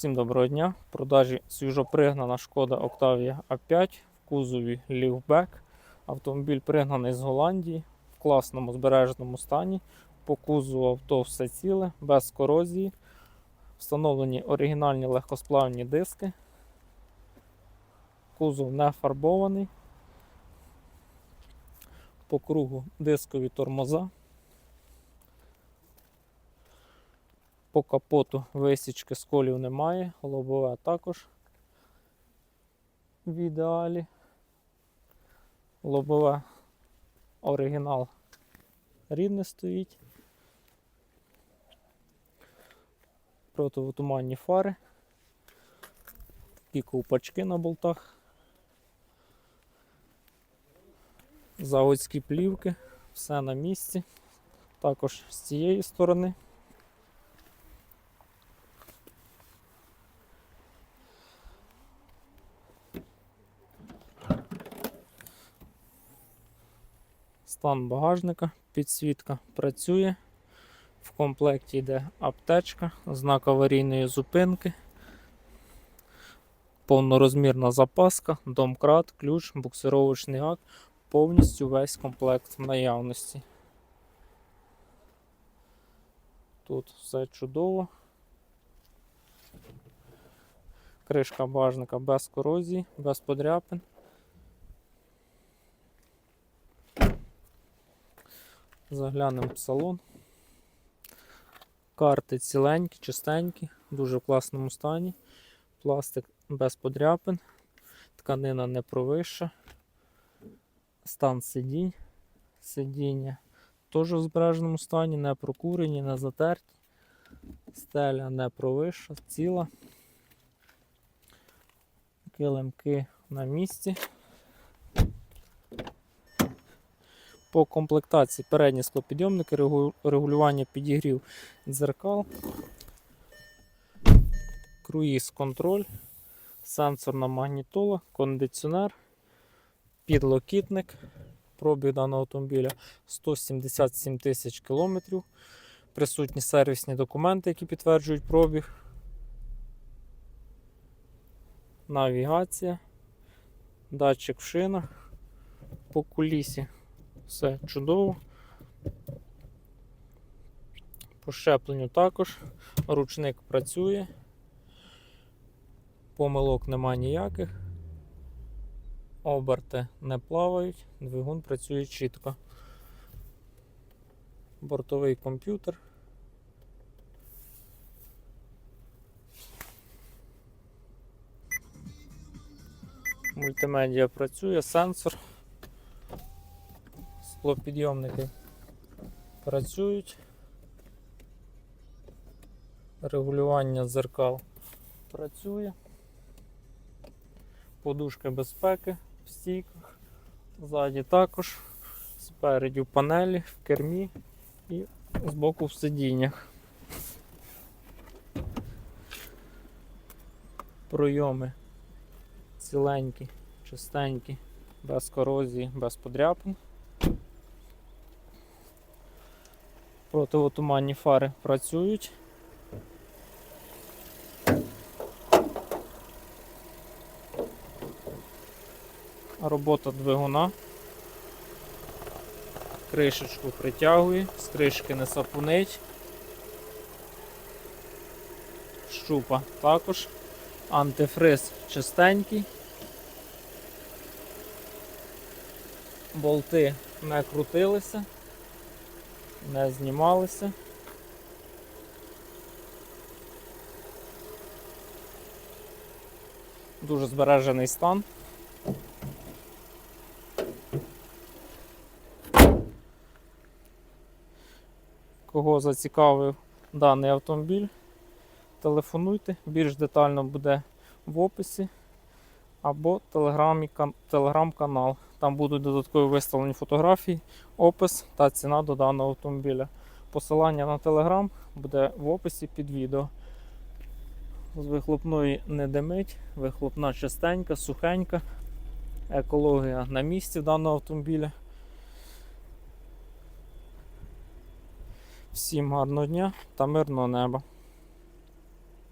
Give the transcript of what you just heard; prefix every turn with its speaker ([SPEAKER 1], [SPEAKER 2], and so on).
[SPEAKER 1] Всім доброго дня. В продажі свіжопригнана шкода Octavia A5 в кузові лівбек. Автомобіль пригнаний з Голландії в класному збереженому стані. По кузову авто все ціле, без корозії. Встановлені оригінальні легкосплавні диски. Кузов не фарбований. По кругу дискові тормоза. По капоту висічки сколів немає, лобове також в ідеалі. Лобове оригінал рідне стоїть. Противотуманні фари. Такі ковпачки на болтах. Заводські плівки, все на місці. Також з цієї сторони. Стан багажника, підсвітка працює. В комплекті йде аптечка, знак аварійної зупинки, повнорозмірна запаска, домкрат, ключ, буксировочний акт, повністю весь комплект в наявності. Тут все чудово. Кришка багажника без корозії, без подряпин. Заглянемо в салон. Карти ціленькі, чистенькі, дуже в класному стані. Пластик без подряпин, тканина не провища. Стан сидінь. Сидіння теж в збереженому стані, не прокурені, не затерті. Стеля не провища, ціла. Килимки на місці. По комплектації передні склопідйомники, регулювання підігрів дзеркал, круїз контроль, сенсорна магнітола, кондиціонер, підлокітник. Пробіг даного автомобіля 177 тисяч кілометрів. Присутні сервісні документи, які підтверджують пробіг. Навігація, датчик в шинах, по кулісі все чудово. По щепленню також. Ручник працює. Помилок нема ніяких. Оберти не плавають, двигун працює чітко. Бортовий комп'ютер. Мультимедіа працює, сенсор. Склопідйомники працюють. Регулювання дзеркал працює. Подушки безпеки в стійках. Ззаді також. Спереді в панелі, в кермі і збоку в сидіннях. Пройоми ціленькі, чистенькі, без корозії, без подряпин. Противотуманні фари працюють. Робота двигуна. Кришечку притягує, з кришки не сапунить. Щупа також. Антифриз чистенький. Болти не крутилися не знімалися. Дуже збережений стан. Кого зацікавив даний автомобіль, телефонуйте, більш детально буде в описі або телеграм-канал. Там будуть додаткові виставлені фотографії, опис та ціна до даного автомобіля. Посилання на телеграм буде в описі під відео. З вихлопної не димить, вихлопна чистенька, сухенька, екологія на місці даного автомобіля. Всім гарного дня та мирного неба.